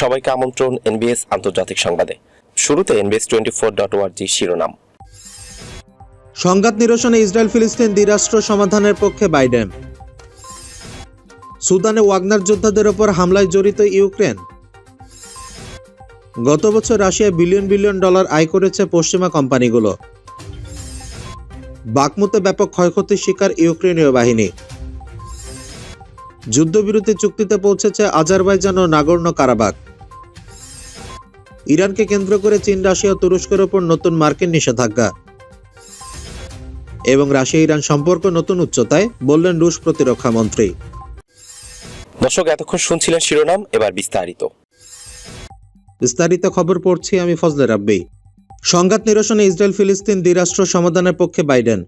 সবাইকে আমন্ত্রণ এনবিএস আন্তর্জাতিক সংবাদে। শুরুতে এনবিএস টোয়েন্টি ফোর ডট ওয়ার্জি শিরোনাম। সংঘাত নিরসনে ইসরায়েল ফিলিস্তিন দ্বিরাষ্ট্র সমাধানের পক্ষে বাইডেন। সুদানে ওয়াগনার যোদ্ধাদের ওপর হামলায় জড়িত ইউক্রেন। গত বছর রাশিয়া বিলিয়ন বিলিয়ন ডলার আয় করেছে পশ্চিমা কোম্পানিগুলো। বাকমুতে ব্যাপক ক্ষয়ক্ষতির শিকার ইউক্রেনীয় বাহিনী। যুদ্ধবিরতি চুক্তিতে পৌঁছেছে আজারবাইজান ও নাগর্ণ কারাবাক ইরানকে কেন্দ্র করে চীন রাশিয়া তুরস্কের ওপর নতুন মার্কিন নিষেধাজ্ঞা। এবং রাশিয়া ইরান সম্পর্ক নতুন উচ্চতায় বললেন রুশ প্রতিরক্ষা মন্ত্রী। দর্শক এতক্ষণ শুনছিলেন শিরোনাম এবার বিস্তারিত। বিস্তারিত খবর পড়ছি আমি ফজলে রাব্বি। সংঘাত নিরসনে ইসরায়েল ফিলিস্তিন দ্বিরাষ্ট্র সমাধানের পক্ষে বাইডেন।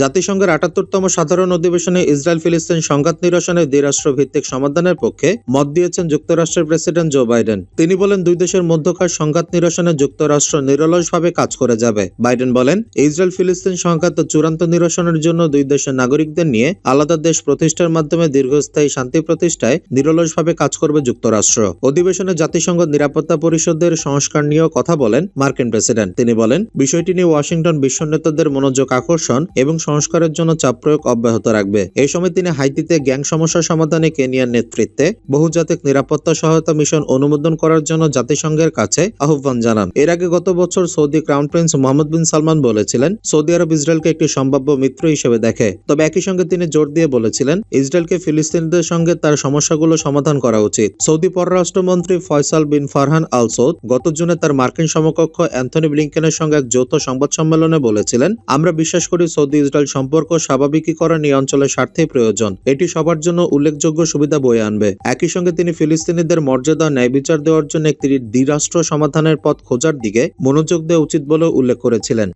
জাতিসংঘের আটাত্তরতম সাধারণ অধিবেশনে ইসরায়েল ফিলিস্তিন সংঘাত নিরসনে দ্বিরাষ্ট্র ভিত্তিক সমাধানের পক্ষে মত দিয়েছেন যুক্তরাষ্ট্রের প্রেসিডেন্ট জো বাইডেন। তিনি বলেন, দুই দেশের মধ্যকার সংঘাত নিরসনে যুক্তরাষ্ট্র নিরলসভাবে কাজ করে যাবে। বাইডেন বলেন ইসরায়েল ফিলিস্তিন সংঘাত চূড়ান্ত নিরসনের জন্য দুই দেশের নাগরিকদের নিয়ে আলাদা দেশ প্রতিষ্ঠার মাধ্যমে দীর্ঘস্থায়ী শান্তি প্রতিষ্ঠায় নিরলসভাবে কাজ করবে যুক্তরাষ্ট্র। অধিবেশনে জাতিসংঘ নিরাপত্তা পরিষদের সংস্কার নিয়েও কথা বলেন মার্কিন প্রেসিডেন্ট। তিনি বলেন, বিষয়টি নিয়ে ওয়াশিংটন বিশ্ব নেতাদের মনোযোগ আকর্ষণ এবং সংস্কারের জন্য চাপ প্রয়োগ অব্যাহত রাখবে। এই সময় তিনি হাইতিতে গ্যাং সমস্যা সমাধানে কেনিয়ার নেতৃত্বে বহুজাতিক নিরাপত্তা সহায়তা মিশন অনুমোদন করার জন্য জাতিসংঘের কাছে আহ্বান জানান। এর আগে গত বছর Saudi crown prince Mohammed bin Salman বলেছিলেন, সৌদি আরব ইসরায়েলকে একটি সম্ভাব্য মিত্র হিসেবে দেখে। তবে একই সঙ্গে তিনি জোর দিয়ে বলেছিলেন, ইসরায়েলকে ফিলিস্তিনিদের সঙ্গে তার সমস্যাগুলো সমাধান করা উচিত। সৌদি পররাষ্ট্রমন্ত্রী ফয়সাল বিন ফারহান আল সৌদ গত জুনে তার মার্কিন সমকক্ষ অ্যান্থনি ব্লিংকেনের সঙ্গে এক যৌথ সংবাদ সম্মেলনে বলেছিলেন, আমরা বিশ্বাস করি সৌদি ইসরায়েল সম্পর্ক স্বাভাবিকীকরণ এই অঞ্চলের স্বার্থেই প্রয়োজন। এটি সবার জন্য উল্লেখযোগ্য সুবিধা বয়ে আনবে। একই সঙ্গে তিনি ফিলিস্তিনিদের মর্যাদা ন্যায় বিচার দেওয়ার জন্য একটি দ্বিরাষ্ট্র সমাধানের পথ খোঁজার দিকে মনোযোগ দেওয়া উচিত বলেও উল্লেখ করেছিলেন।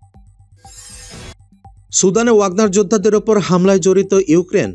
সুদানে ওয়াগনার যোদ্ধাদের ওপর হামলায় জড়িত ইউক্রেন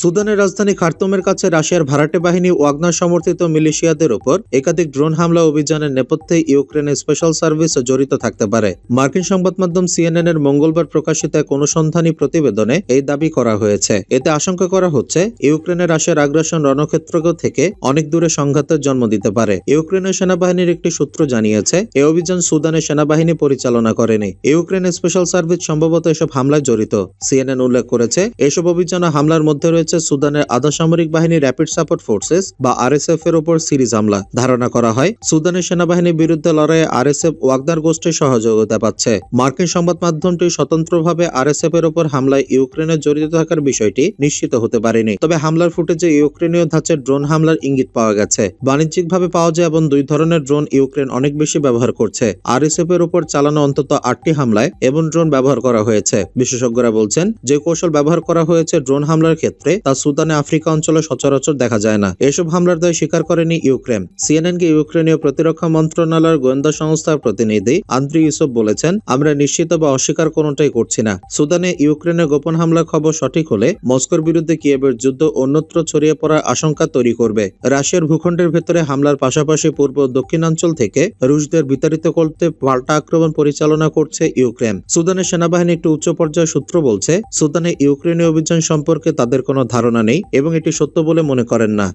সুদানের রাজধানী খার্তুমের কাছে রাশিয়ার ভাড়াটে বাহিনী ওয়াগনার সমর্থিত মিলিশিয়াদের ওপর একাধিক ড্রোন হামলা অভিযানের নেপথ্যে ইউক্রেনের স্পেশাল সার্ভিস জড়িত থাকতে পারে। মার্কিন সংবাদ মাধ্যম সিএনএন এর মঙ্গলবার প্রকাশিত এক অনুসন্ধানী প্রতিবেদনে এই দাবি করা হয়েছে। এতে আশঙ্কা করা হচ্ছে ইউক্রেনের রাশিয়ার আগ্রাসন রণক্ষেত্র থেকে অনেক দূরে সংঘাতের জন্ম দিতে পারে। ইউক্রেনের সেনাবাহিনীর একটি সূত্র জানিয়েছে, এ অভিযান সুদানের সেনাবাহিনী পরিচালনা করেনি। ইউক্রেনের স্পেশাল সার্ভিস সম্ভবত এসব হামলায় জড়িত। সিএনএন উল্লেখ করেছে, এসব অভিযান হামলার মধ্যে রয়েছে সুদানের আধা সামরিক বাহিনী র্যাপিড সাপোর্ট ফোর্সেস বা আরএসএফ এর উপর সিরিজ হামলা। ধারণা করা হয়, সুদানের সেনাবাহিনীর বিরুদ্ধে লড়াইয়ে আরএসএফ ওয়াগদার গোষ্ঠীর সহযোগিতা পাচ্ছে। মার্কিন সংবাদ মাধ্যমটি স্বতন্ত্রভাবে আরএসএফ এর উপর হামলায় ইউক্রেনের জড়িত থাকার বিষয়টি নিশ্চিত হতে পারেনি। তবে হামলার ফুটেজে ইউক্রেনীয় ধাঁচের ড্রোন হামলার ইঙ্গিত পাওয়া গেছে। বাণিজ্যিকভাবে পাওয়া যায় এবং দুই ধরনের ড্রোন ইউক্রেন অনেক বেশি ব্যবহার করছে। আরএসএফ এর উপর চালানো অন্তত আটটি হামলায় এবং ড্রোন ব্যবহার করা হয়েছে। বিশেষজ্ঞরা বলছেন, যে কৌশল ব্যবহার করা হয়েছে ড্রোন হামলার ক্ষেত্রে তা সুদানে আফ্রিকা অঞ্চলে সচরাচর দেখা যায় না। এসব হামলার দায় স্বীকার করেনি ইউক্রেন। সিএনএন কে ইউক্রেনীয় প্রতিরক্ষা মন্ত্রণালয়ের গোয়েন্দা সংস্থার প্রতিনিধি আন্দ্রি ইউসুফ বলেছেন, আমরা নিশ্চিত বা অস্বীকার কোনোটাই করছি না। সুদানে ইউক্রেনের গোপন হামলার খবর সঠিক হলে মস্কোর বিরুদ্ধে কিয়েবের যুদ্ধ অন্যত্র ছড়িয়ে পড়ার আশঙ্কা তৈরি করবে। রাশিয়ার ভূখণ্ডের ভেতরে হামলার পাশাপাশি পূর্ব দক্ষিণাঞ্চল থেকে রুশদের বিতাড়িত করতে পাল্টা আক্রমণ পরিচালনা করছে ইউক্রেন। সুদানের সেনাবাহিনী একটি উচ্চ পর্যায়ের সূত্র বলছে, সুদানে ইউক্রেনীয় অভিযান সম্পর্কে তাদের কোনো ধারণা নেই এবং এটি সত্য বলে মনে করেন না।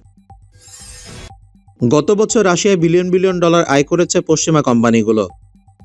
গত বছর রাশিয়ায় বিলিয়ন বিলিয়ন ডলার আয় করেছে পশ্চিমা কোম্পানিগুলো।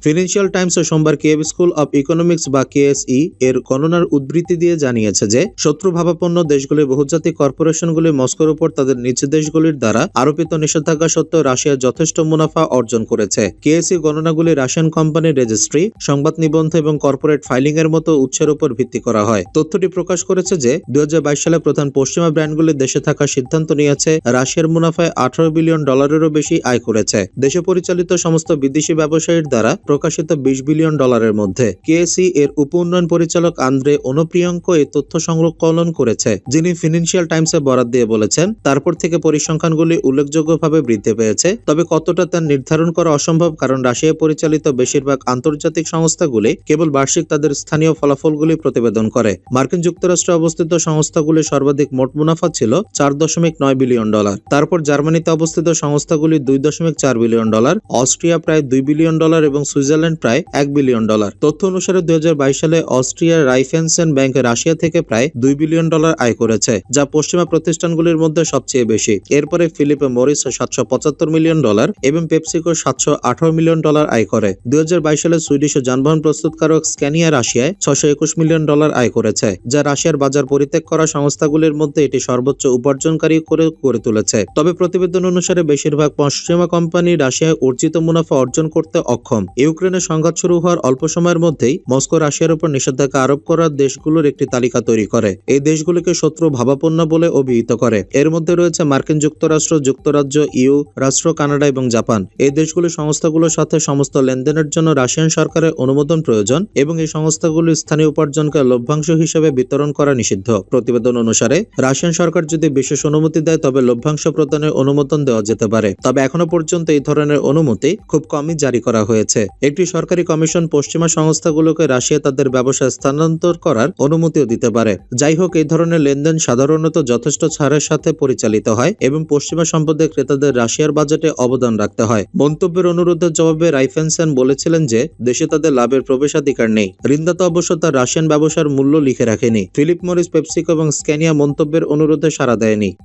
ফিনান্সিয়াল টাইমস সোমবার কিয়েভ স্কুল অব ইকোনমিক্স বা কেএসই এর গণনার উদ্ধৃতি দিয়ে জানিয়েছে যে, শত্রু ভাবাপন্ন দেশগুলির বহুজাতিক কর্পোরেশনগুলি মস্কোর উপর তাদের নিজ দেশগুলির দ্বারা আরোপিত নিষেধাজ্ঞা সত্ত্বেও রাশিয়া যথেষ্ট মুনাফা অর্জন করেছে। কেএসই গণনাগুলি রাশিয়ান কোম্পানির রেজিস্ট্রি সংবাদ নিবন্ধ এবং কর্পোরেট ফাইলিং এর মতো উৎসের উপর ভিত্তি করা হয়। তথ্যটি প্রকাশ করেছে যে দু হাজার বাইশ সালে প্রধান পশ্চিমা ব্র্যান্ডগুলি দেশে থাকার সিদ্ধান্ত নিয়েছে, রাশিয়ার মুনাফায় আঠারো বিলিয়ন ডলারেরও বেশি আয় করেছে। দেশে পরিচালিত সমস্ত বিদেশি ব্যবসায়ীর দ্বারা প্রকাশিত বিশ বিলিয়ন ডলারের মধ্যে। কেএসি এর উপ উন্নয়ন পরিচালক আন্দ্রে অনুপ্রিয়ঙ্ক এই তথ্য সংকলন করেছে, যিনি ফিনান্সিয়াল টাইমসে বরাদ দিয়ে বলেছেন, তারপর থেকে পরিসংখ্যানগুলি উল্লেখযোগ্যভাবে বৃদ্ধি পেয়েছে, তবে কতটা তা নির্ধারণ করা অসম্ভব কারণ রাশিয়ায় পরিচালিত বেশিরভাগ আন্তর্জাতিক সংস্থাগুলি কেবল বার্ষিক তাদের স্থানীয় ফলাফলগুলি প্রতিবেদন করে। মার্কিন যুক্তরাষ্ট্রে অবস্থিত সংস্থাগুলির সর্বাধিক মোট মুনাফা ছিল চার দশমিক নয় বিলিয়ন ডলার। তারপর জার্মানিতে অবস্থিত সংস্থাগুলি দুই দশমিক চার বিলিয়ন ডলার, অস্ট্রিয়া প্রায় দুই বিলিয়ন ডলার এবং সুইজারল্যান্ড প্রায় এক বিলিয়ন ডলার। তথ্য অনুসারে দুই হাজার বাইশ সালে অস্ট্রিয়ার রাইফেন্সেন ব্যাংক রাশিয়া থেকে প্রায় দুই বিলিয়ন ডলার আয় করেছে, যা পশ্চিমা প্রতিষ্ঠানগুলির মধ্যে সবচেয়ে বেশি। এরপরে ফিলিপ মরিস সাতশো পঁচাত্তর মিলিয়ন ডলার এবং পেপসিকো সাতশো আঠারো মিলিয়ন ডলার আয় করে। দুই হাজার বাইশ সালে সুইডিশ যানবাহন প্রস্তুতকারক স্ক্যানিয়া রাশিয়ায় ছশো একুশ মিলিয়ন ডলার আয় করেছে, যা রাশিয়ার বাজার পরিত্যাগ করা সংস্থাগুলির মধ্যে এটি সর্বোচ্চ উপার্জনকারী করে গড়ে তুলেছে। তবে প্রতিবেদন অনুসারে বেশিরভাগ পশ্চিমা কোম্পানি রাশিয়ায় অর্জিত মুনাফা অর্জন করতে অক্ষম। ইউক্রেনের সংঘাত শুরু হওয়ার অল্প সময়ের মধ্যেই মস্কো রাশিয়ার উপর নিষেধাজ্ঞা আরোপ করার দেশগুলোর একটি তালিকা তৈরি করে। এই দেশগুলিকে শত্রু ভাবাপন্ন বলে অভিহিত করে। এর মধ্যে রয়েছে মার্কিন যুক্তরাষ্ট্র, যুক্তরাজ্য, ইউ, রাষ্ট্র, কানাডা এবং জাপান। এই দেশগুলি সংস্থাগুলোর সাথে সমস্ত লেনদেনের জন্য রাশিয়ান সরকারের অনুমোদন প্রয়োজন এবং এই সংস্থাগুলির স্থানীয় উপার্জনকে লভ্যাংশ হিসেবে বিতরণ করা নিষিদ্ধ। প্রতিবেদন অনুসারে, রাশিয়ান সরকার যদি বিশেষ অনুমতি দেয়, তবে লভ্যাংশ প্রদানের অনুমোদন দেওয়া যেতে পারে। তবে এখনও পর্যন্ত এই ধরনের অনুমতি খুব কমই জারি করা হয়েছে। একটি সরকারি কমিশন পশ্চিমা সংস্থাগুলোকে রাশিয়া তাদের ব্যবসা স্থানান্তর করার অনুমতিও দিতে পারে। যাই হোক, এই ধরনের লেনদেন সাধারণত যথেষ্ট ছাড়ের সাথে পরিচালিত হয় এবং পশ্চিমা সম্পদের ক্রেতাদের রাশিয়ার বাজেটে অবদান রাখতে হয়। মন্তব্যের অনুরোধের জবাবে রাইফেনসেন বলেছিলেন যে, দেশে তাদের লাভের প্রবেশাধিকার নেই। ঋণদাতা অবশ্য তার রাশিয়ান ব্যবসার মূল্য লিখে রাখেনি। ফিলিপ মরিস, পেপসিকো এবং স্ক্যানিয়া মন্তব্যের অনুরোধে সাড়া দেয়নি।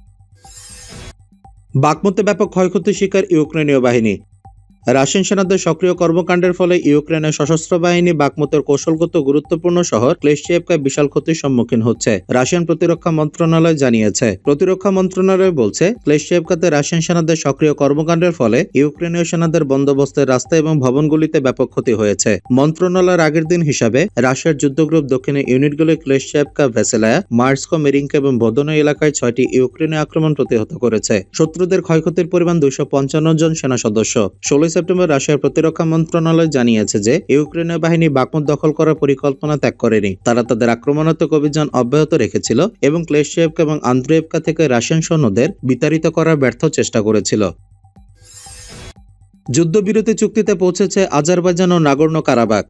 বাকমতে ব্যাপক ক্ষয়ক্ষতির শিকার ইউক্রেনীয় বাহিনী। রাশিয়ান সেনাদের সক্রিয় কর্মকাণ্ডের ফলে ইউক্রেনের সশস্ত্র বাহিনী বাকমতের কৌশলগত গুরুত্বপূর্ণ শহর ক্লেশিয়েভকায় বিশাল ক্ষতির সম্মুখীন হচ্ছে, রাশিয়ান প্রতিরক্ষা মন্ত্রণালয় জানিয়েছে। প্রতিরক্ষা মন্ত্রণালয় বলছে ক্লেশিয়েভকাতে রাশিয়ান সেনাদের সক্রিয় কর্মকাণ্ডের ফলে ইউক্রেনীয় সেনাদের বন্দোবস্তের রাস্তা এবং ভবনগুলিতে ব্যাপক ক্ষতি হয়েছে। মন্ত্রণালয়ের আগের দিন হিসাবে, রাশিয়ার যুদ্ধগ্রুপ দক্ষিণে ইউনিটগুলি ক্লেশিয়েভকা ভেসেলায়া, মার্সকো, মেরিঙ্কা এবং বোদনো এলাকায় ছয়টি ইউক্রেনীয় আক্রমণ প্রতিহত করেছে। শত্রুদের ক্ষয়ক্ষতির পরিমাণ দুইশো পঞ্চান্ন জন সেনা সদস্য। ষোলোই সেপ্টেম্বর রাশিয়ার প্রতিরক্ষা মন্ত্রণালয় জানিয়েছে যে, ইউক্রেনীয় বাহিনী বাকমুদ দখল করার পরিকল্পনা ত্যাগ করেনি। তারা তাদের আক্রমণাত্মক অভিযান অব্যাহত রেখেছিল এবং ক্লেশিয়েভকা এবং আন্দ্রেয়েভকা থেকে রাশিয়ান সৈন্যদের বিতাড়িত করার ব্যর্থ চেষ্টা করেছিল। যুদ্ধবিরতি চুক্তিতে পৌঁছেছে আজারবাইজান ও নাগর্ণ কারাবাক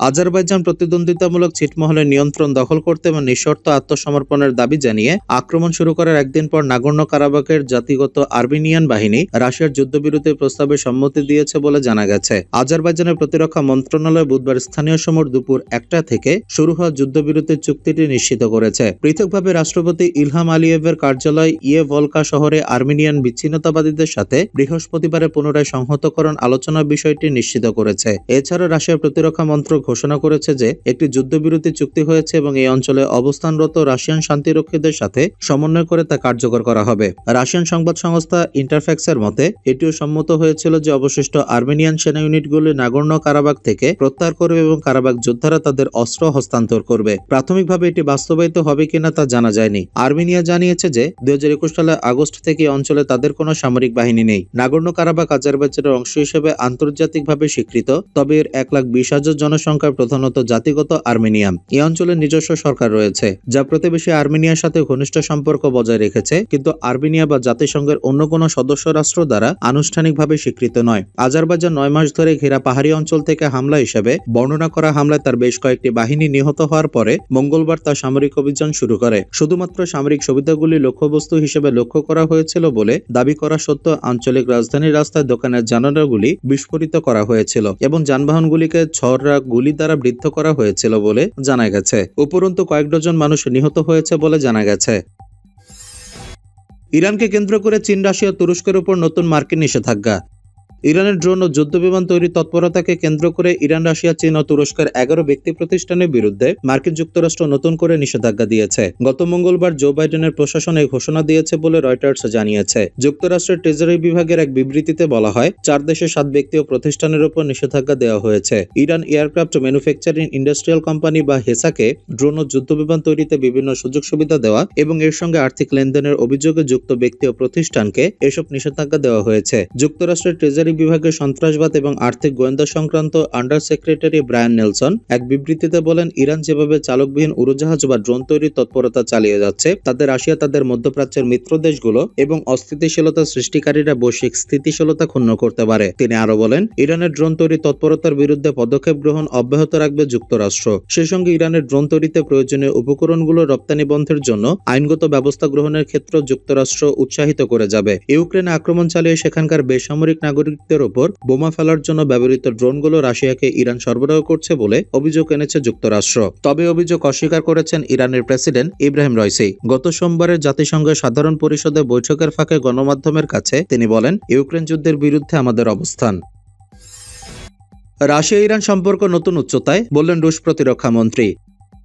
আজারবাইজান প্রতিদ্বন্দ্বিতামূলক ছিটমহলের নিয়ন্ত্রণ দখল করতে এবং নিঃশর্ত আত্মসমর্পণের দাবি জানিয়ে আক্রমণ শুরু করার একদিন পর নাগর্ণ কারাবাকের জাতিগত আর্মেনিয়ান বাহিনী রাশিয়ার যুদ্ধবিরতির প্রস্তাবে সম্মতি দিয়েছে বলে জানা গেছে। আজারবাইজানের প্রতিরক্ষা মন্ত্রণালয় বুধবার স্থানীয় সময় দুপুর একটা থেকে শুরু হওয়া যুদ্ধবিরতির চুক্তিটি নিশ্চিত করেছে। পৃথকভাবে রাষ্ট্রপতি ইলহাম আলিয়েভের কার্যালয় ইয়ে ভলকা শহরে আর্মেনিয়ান বিচ্ছিন্নতাবাদীদের সাথে বৃহস্পতিবারে পুনরায় সংহতকরণ আলোচনা বিষয়টি নিশ্চিত করেছে। এছাড়া রাশিয়ার প্রতিরক্ষা মন্ত্রক ঘোষণা করেছে যে একটি যুদ্ধবিরতি চুক্তি হয়েছে এবং এই অঞ্চলে অবস্থানরত রাশিয়ান শান্তিরক্ষীদের সাথে সমন্বয় করে তা কার্যকর করা হবে। রাশিয়ান সংবাদ সংস্থা ইন্টারফ্যাক্সের মতে, এটিও সম্মত হয়েছিল যে অবশিষ্ট আর্মেনিয়ান সেনা ইউনিটগুলি নাগর্ণ কারাবাগ থেকে প্রত্যাহার করবে এবং কারাবাগ যোদ্ধারা তাদের অস্ত্র হস্তান্তর করবে। প্রাথমিকভাবে এটি বাস্তবায়িত হবে কিনা তা জানা যায়নি। আর্মেনিয়া জানিয়েছে যে দুই সালে আগস্ট থেকে অঞ্চলে তাদের কোনো সামরিক বাহিনী নেই। নাগর্ণ কারাবাগ আজারবাইজানের অংশ হিসেবে আন্তর্জাতিকভাবে স্বীকৃত, তবে এর এক লাখ বিশ হাজার জনসংখ্যা প্রধানত জাতিগত আর্মেনিয়াম এই অঞ্চলে নিজস্ব সরকার রয়েছে, যা প্রতিবেশী আর্মেনিয়ার সাথে ঘনিষ্ঠ সম্পর্ক বজায় রেখেছে, কিন্তু আর্মেনিয়া বা জাতিসংঘের অন্য কোনো সদস্য রাষ্ট্র দ্বারা আনুষ্ঠানিকভাবে স্বীকৃত নয়। আজারবাইজান নয় মাস ধরে ঘেরা পাহাড়ি অঞ্চল থেকে হামলা হিসেবে বর্ণনা করা হামলায় তার বেশ কয়েকটি বাহিনী নিহত হওয়ার পরে মঙ্গলবার তার সামরিক অভিযান শুরু করে। শুধুমাত্র সামরিক সুবিধাগুলি লক্ষ্যবস্তু হিসেবে লক্ষ্য করা হয়েছিল বলে দাবি করা সত্ত্বেও আঞ্চলিক রাজধানীর রাস্তায় দোকানের জানালাগুলি বিস্ফোরিত করা হয়েছিল এবং যানবাহনগুলিকে ছড়রা গুলি দ্বারা বৃদ্ধ করা হয়েছিল বলে জানা গেছে। উপরন্তু কয়েক ডজন মানুষ নিহত হয়েছে বলে জানা গেছে। ইরানকে কেন্দ্র করে চীন, রাশিয়া তুরস্কের উপর নতুন মার্কিন নিষেধাজ্ঞা। ইরানের ড্রোন ও যুদ্ধবিমান তৈরির তৎপরতাকে কেন্দ্র করে ইরান, রাশিয়া, চীন ও তুরস্কের এগারো ব্যক্তি প্রতিষ্ঠানের বিরুদ্ধে মার্কিন যুক্তরাষ্ট্র নতুন করে নিষেধাজ্ঞা দিয়েছে। গত মঙ্গলবার জো বাইডেনের প্রশাসন এই ঘোষণা দিয়েছে বলে রয়টার্স জানিয়েছে। যুক্তরাষ্ট্রের ট্রেজারি বিভাগের এক বিবৃতিতে বলা হয়, চার দেশের সাত ব্যক্তি ও প্রতিষ্ঠানের উপর নিষেধাজ্ঞা দেওয়া হয়েছে। Iran aircraft manufacturing industrial company বা হেসাকে ড্রোন ও যুদ্ধবিমান তৈরিতে বিভিন্ন সুযোগ সুবিধা দেওয়া এবং এর সঙ্গে আর্থিক লেনদেনের অভিযোগে যুক্ত ব্যক্তি ও প্রতিষ্ঠানকে এসব নিষেধাজ্ঞা দেওয়া হয়েছে। যুক্তরাষ্ট্রের ট্রেজারি বিভাগের সন্ত্রাসবাদ এবং আর্থিক গোয়েন্দা সংক্রান্ত আন্ডার সেক্রেটারি ব্রায়ান নেলসন এক বিবৃতিতে বলেন, ইরান যেভাবে চালকবিহীন উড়োজাহাজ বা ড্রোন তৈরির তৎপরতা চালিয়ে যাচ্ছে, তাতে রাশিয়া তাদের মধ্যপ্রাচ্যের মিত্র দেশগুলো এবং অস্থিতিশীলতা সৃষ্টিকারীরা বৈশ্বিক স্থিতিশীলতা ক্ষুণ্ণ করতে পারে। তিনি আরও বলেন, ইরানের ড্রোন তৈরি তৎপরতার বিরুদ্ধে পদক্ষেপ গ্রহণ অব্যাহত রাখবে যুক্তরাষ্ট্র। সে সঙ্গে ইরানের ড্রোন তৈরিতে প্রয়োজনীয় উপকরণগুলো রপ্তানি বন্ধের জন্য আইনগত ব্যবস্থা গ্রহণের ক্ষেত্রে যুক্তরাষ্ট্র উৎসাহিত করে যাবে। ইউক্রেনে আক্রমণ চালিয়ে সেখানকার বেসামরিক নাগরিক নেতৃত্বের ওপর বোমা ফেলার জন্য ব্যবহৃত ড্রোনগুলো রাশিয়াকে ইরান সরবরাহ করছে বলে অভিযোগ এনেছে যুক্তরাষ্ট্র। তবে অভিযোগ অস্বীকার করেছেন ইরানের প্রেসিডেন্ট ইব্রাহিম রয়সি গত সোমবারের জাতিসংঘের সাধারণ পরিষদে বৈঠকের ফাঁকে গণমাধ্যমের কাছে তিনি বলেন, ইউক্রেন যুদ্ধের বিরুদ্ধে আমাদের অবস্থান। রাশিয়া ইরান সম্পর্ক নতুন উচ্চতায়, বললেন রুশ প্রতিরক্ষা মন্ত্রী।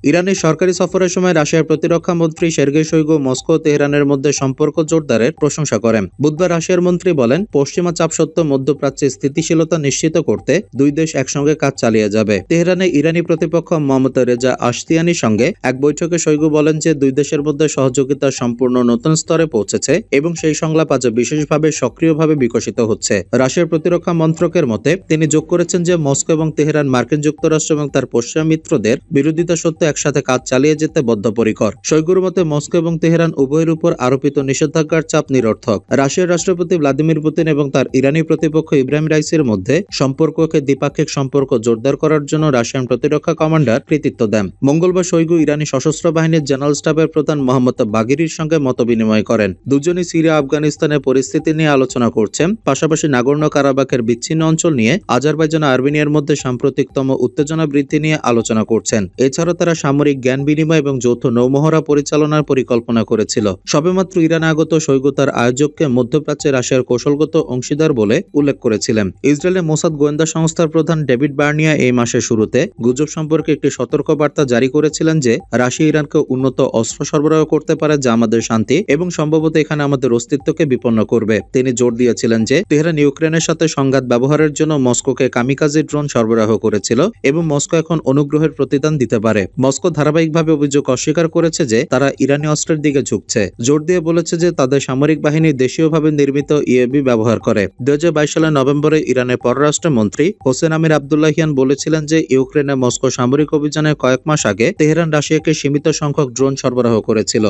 ইরানের সরকারি সফরের সময় রাশিয়ার প্রতিরক্ষা মন্ত্রী সের্গেই শৈগু মস্কো তেহরানের মধ্যে সম্পর্ক জোরদারের প্রশংসা করেন। বুধবার রাশিয়ার মন্ত্রী বলেন, পশ্চিমা চাপ সত্ত্বেও মধ্যপ্রাচ্যে স্থিতিশীলতা নিশ্চিত করতে দুই দেশ একসঙ্গে কাজ চালিয়ে যাবে। তেহরানে ইরানি প্রতিপক্ষ মোহাম্মদ রেজা আশতিয়ানির সঙ্গে এক বৈঠকে শৈগু বলেন যে, দুই দেশের মধ্যে সহযোগিতা সম্পূর্ণ নতুন স্তরে পৌঁছেছে এবং সেই সংলাপ আজ বিশেষভাবে সক্রিয়ভাবে বিকশিত হচ্ছে। রাশিয়ার প্রতিরক্ষা মন্ত্রকের মতে, তিনি যোগ করেছেন যে, মস্কো এবং তেহরান মার্কিন যুক্তরাষ্ট্র এবং তার পশ্চিমা মিত্রদের বিরোধিতা সত্ত্বেও একসাথে কাজ চালিয়ে যেতে বদ্ধপরিকর। শৈগুর মতে, মস্কো এবং তেহরান উভয়ের উপর আরোপিত নিষেধাজ্ঞার চাপ নিরর্থক। রাশিয়ার রাষ্ট্রপতি ভ্লাদিমির পুতিন এবং তার ইরানি প্রতিপক্ষ ইব্রাহিম রাইসির মধ্যে সম্পর্ককে দ্বিপাক্ষিক সম্পর্ক জোরদার করার জন্য রাশিয়ান প্রতিরক্ষা কমান্ডার কৃতিত্ব দেন। মঙ্গলবার শৈগু ইরানি সশস্ত্র বাহিনীর জেনারেল স্টাফের প্রধান মোহাম্মদ বাগিরির সঙ্গে মতবিনিময় করেন। দুজনই সিরিয়া, আফগানিস্তানের পরিস্থিতি নিয়ে আলোচনা করছেন। পাশাপাশি নাগর্ণ কারাবাখের বিচ্ছিন্ন অঞ্চল নিয়ে আজারবাইজান আর্মেনিয়ার মধ্যে সাম্প্রতিকতম উত্তেজনা বৃদ্ধি নিয়ে আলোচনা করছেন। এছাড়া তারা সামরিক জ্ঞান বিনিময় এবং যৌথ নৌমহড়া পরিচালনার পরিকল্পনা করেছিল। সবেমাত্র ইরান আগত সৈকতার আয়োজককে মধ্যপ্রাচ্যে রাশিয়ার কৌশলগত অংশীদার বলে উল্লেখ করেছিলেন। ইসরায়েলের মোসাদ গোয়েন্দা সংস্থার প্রধান ডেভিড বার্নিয়া এই মাসের শুরুতে গুজব সম্পর্কে একটি সতর্ক বার্তা জারি করেছিলেন যে, রাশিয়া ইরানকে উন্নত অস্ত্র সরবরাহ করতে পারে যা আমাদের শান্তি এবং সম্ভবত এখানে আমাদের অস্তিত্বকে বিপন্ন করবে। তিনি জোর দিয়েছিলেন যে, তেহরান ইউক্রেনের সাথে সংঘাত ব্যবহারের জন্য মস্কোকে কামিকাজি ড্রোন সরবরাহ করেছিল এবং মস্কো এখন অনুগ্রহের প্রতিদান দিতে পারে। মস্কো ধারাবাহিকভাবে অভিযোগ অস্বীকার করেছে যে তারা ইরানি অস্ত্রের দিকে ঝুঁকছে। জোর দিয়ে বলেছে যে তাদের সামরিক বাহিনী দেশীয়ভাবে নির্মিত ইএবি ব্যবহার করে। দুই সালের নভেম্বরে ইরানের পররাষ্ট্রমন্ত্রী হোসেন আমির আবদুল্লাহিয়ান বলেছিলেন যে ইউক্রেনে মস্কো সামরিক অভিযানের কয়েক মাস আগে তেহরান রাশিয়াকে সীমিত সংখ্যক ড্রোন সরবরাহ করেছিল।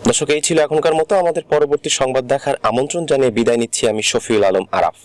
দর্শক, এই ছিল এখনকার মতো। আমাদের পরবর্তী সংবাদ দেখার আমন্ত্রণ জানিয়ে বিদায় নিচ্ছি আমি শফিউল আলম আরাফ।